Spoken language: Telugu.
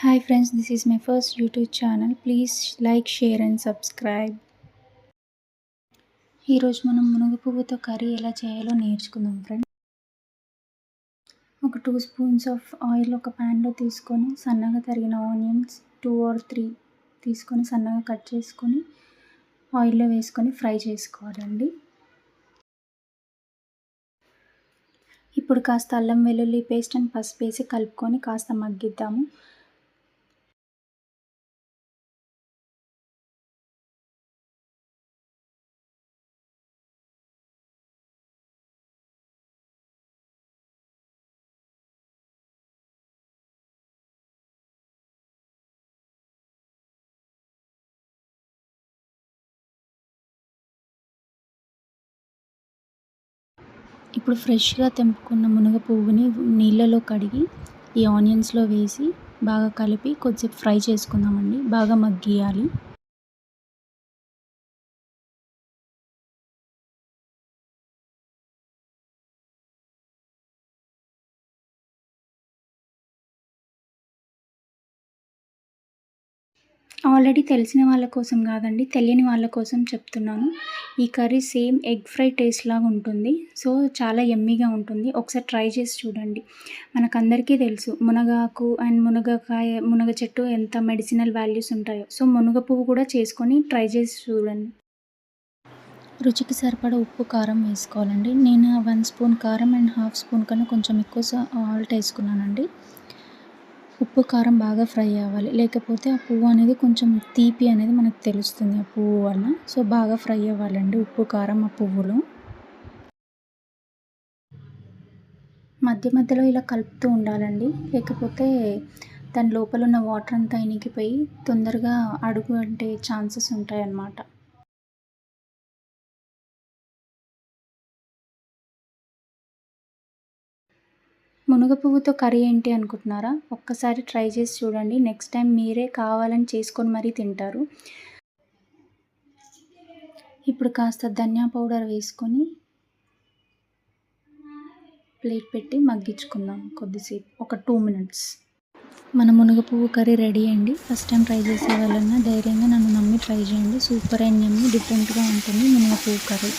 Hi friends this is my first YouTube channel please like share and subscribe ఈరోజు మనం మునగ పువ్వుతో కర్రీ ఎలా చేయాలో నేర్చుకుందాం ఫ్రెండ్స్ ఒక టూ స్పూన్స్ ఆఫ్ ఆయిల్ ఒక ప్యాన్లో తీసుకొని సన్నగా తరిగిన ఆనియన్స్ టూ ఆర్ త్రీ తీసుకొని సన్నగా కట్ చేసుకొని ఆయిల్లో వేసుకొని ఫ్రై చేసుకోవాలండి. ఇప్పుడు కాస్త అల్లం వెల్లుల్లి పేస్ట్ అండ్ పసుపు వేసి కలుపుకొని కాస్త మగ్గిద్దాము. ఇప్పుడు ఫ్రెష్గా తెంపుకున్న మునగ పువ్వుని నీళ్ళలో కడిగి ఈ ఆనియన్స్లో వేసి బాగా కలిపి కొద్దిసేపు ఫ్రై చేసుకుందామండి. బాగా మగ్గియాలి. ఆల్రెడీ తెలిసిన వాళ్ళ కోసం కాదండి తెలియని వాళ్ళ కోసం చెప్తున్నాను. ఈ curry same egg fry taste లాగా ఉంటుంది. సో చాలా ఎమ్మీగా ఉంటుంది. ఒకసారి ట్రై చేసి చూడండి. మనకందరికీ తెలుసు మునగాకు అండ్ మునగకాయ మునగ చెట్టు ఎంత మెడిసినల్ వాల్యూస్ ఉంటాయో. సో మునగ పువ్వు కూడా చేసుకొని ట్రై చేసి చూడండి. రుచికి సరిపడా ఉప్పు కారం వేసుకోవాలండి. నేను వన్ స్పూన్ కారం అండ్ హాఫ్ స్పూన్ కన్నా కొంచెం ఎక్కువ సాల్ట్ వేసుకున్నానండి. ఉప్పు కారం బాగా ఫ్రై అవ్వాలి. లేకపోతే ఆ పువ్వు అనేది కొంచెం తీపి అనేది మనకు తెలుస్తుంది ఆ పువ్వు వల్ల సో బాగా ఫ్రై అవ్వాలండి ఉప్పు కారం ఆ పువ్వులో. మధ్య మధ్యలో ఇలా కలుపుతూ ఉండాలండి. లేకపోతే దాని లోపల ఉన్న వాటర్ అంతా ఇనికిపోయి తొందరగా అడుగు అంటే ఛాన్సెస్ ఉంటాయన్నమాట. మునగ పువ్వుతో కర్రీ ఏంటి అనుకుంటున్నారా? ఒక్కసారి ట్రై చేసి చూడండి. నెక్స్ట్ టైం మీరే కావాలని చేసుకొని మరీ తింటారు. ఇప్పుడు కాస్త ధనియా పౌడర్ వేసుకొని ప్లేట్ పెట్టి మగ్గించుకుందాం కొద్దిసేపు. ఒక టూ మినిట్స్. మన మునగ పువ్వు కర్రీ రెడీ అండి. ఫస్ట్ టైం ట్రై చేసే వాళ్ళన్నా ధైర్యంగా నన్ను నమ్మి ట్రై చేయండి. సూపర్ అండ్ డిఫరెంట్గా ఉంటుంది మునగ పువ్వు కర్రీ.